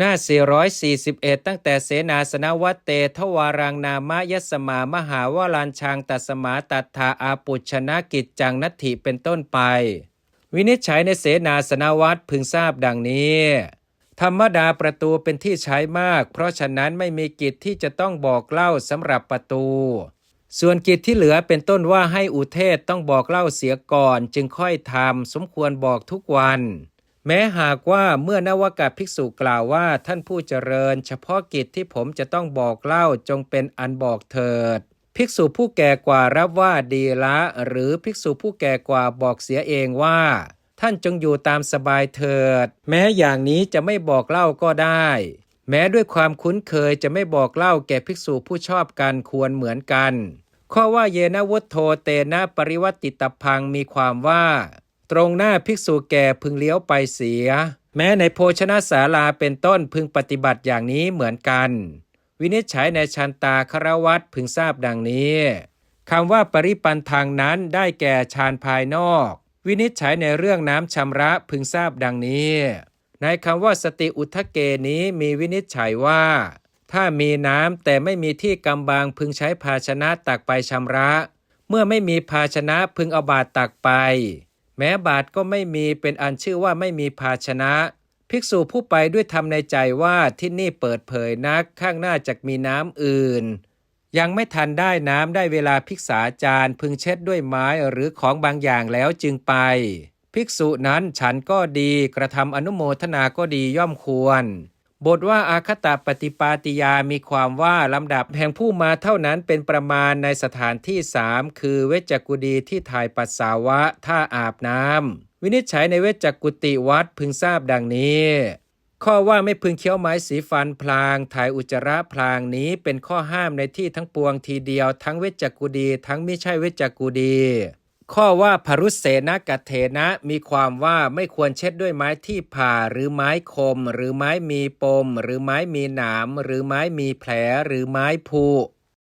หน้า 441 ตั้งแต่เสนาสนวัตเตทวารังนามยสมามหาวาลันชางตัสมาตัทธาอาปุชนะกิจจังนัตถิเป็นต้นไป วินิจฉัยในเสนาสนวัตพึงทราบดังนี้ ธรรมดาประตูเป็นที่ใช้มาก เพราะฉะนั้นไม่มีกิจที่จะต้องบอกเล่าสำหรับประตู ส่วนกิจที่เหลือเป็นต้นว่าให้อุเทศต้องบอกเล่าเสียก่อน จึงค่อยทำสมควรบอกทุกวัน แม้หากว่าเมื่อนวากาภิกษุกล่าวว่าท่านผู้เจริญ เฉพาะกิจที่ผมจะต้องบอกเล่าจงเป็นอันบอกเถิด ภิกษุผู้แก่กว่ารับว่าดีละ หรือภิกษุผู้แก่กว่าบอกเสียเองว่า ท่านจงอยู่ตามสบายเถิด แม้อย่างนี้จะไม่บอกเล่าก็ได้ แม้ด้วยความคุ้นเคยจะไม่บอกเล่าแก่ภิกษุผู้ชอบกันควรเหมือนกัน ข้อว่าเยนวุฒโธเตนะปริวัติตพังมีความว่า ตรงหน้าภิกษุแก่พึงเลี้ยวไปเสีย แม้ในโภชนาศาลาเป็นต้นพึงปฏิบัติอย่างนี้เหมือนกัน วินิจฉัยในชันตาคารวัตพึงทราบดังนี้คำว่าปริปันทางนั้นได้แก่ฌานภายนอก วินิจฉัยในเรื่องน้ำชำระพึงทราบดังนี้ ในคำว่าสติอุทธเกนี้มีวินิจฉัยว่า ถ้ามีน้ำแต่ไม่มีที่กำบังพึงใช้ภาชนะตักไปชำระ เมื่อไม่มีภาชนะพึงเอาบาตรตักไป แม้บาตรก็ไม่มีเป็นอันชื่อว่าไม่มีภาชนะ ภิกษุผู้ไปด้วยทำในใจว่าที่นี่เปิดเผยนักข้างหน้าจะมีน้ำอื่น ยังไม่ทันได้น้ำได้เวลาภิกษาจารย์พึงเช็ดด้วยไม้หรือของบางอย่างแล้วจึงไป ภิกษุนั้นฉันก็ดีกระทำอนุโมทนาก็ดีย่อมควร บทว่าอาคตปฏิปาติยามีความว่าลำดับแห่งผู้มาเท่านั้นเป็นประมาณในสถานที่สามคือเวจกุดีที่ถ่ายปัสสาวะท่าอาบน้ำวินิจฉัยในเวจกุติวัดพึงทราบดังนี้ ข้อว่าไม่พึงเคี้ยวไม้สีฟันพลางถ่ายอุจจาระพลางนี้เป็นข้อห้ามในที่ทั้งปวงทีเดียวทั้งเวจกุดีทั้งไม่ใช่เวจกุดี ข้อว่าพรุษเสนกัเถนะมีความว่าไม่ควรเช็ดด้วยไม้ที่ผ่าหรือไม้คม หรือไม้มีปม หรือไม้มีหนามหรือไม้มีแผลหรือไม้ผู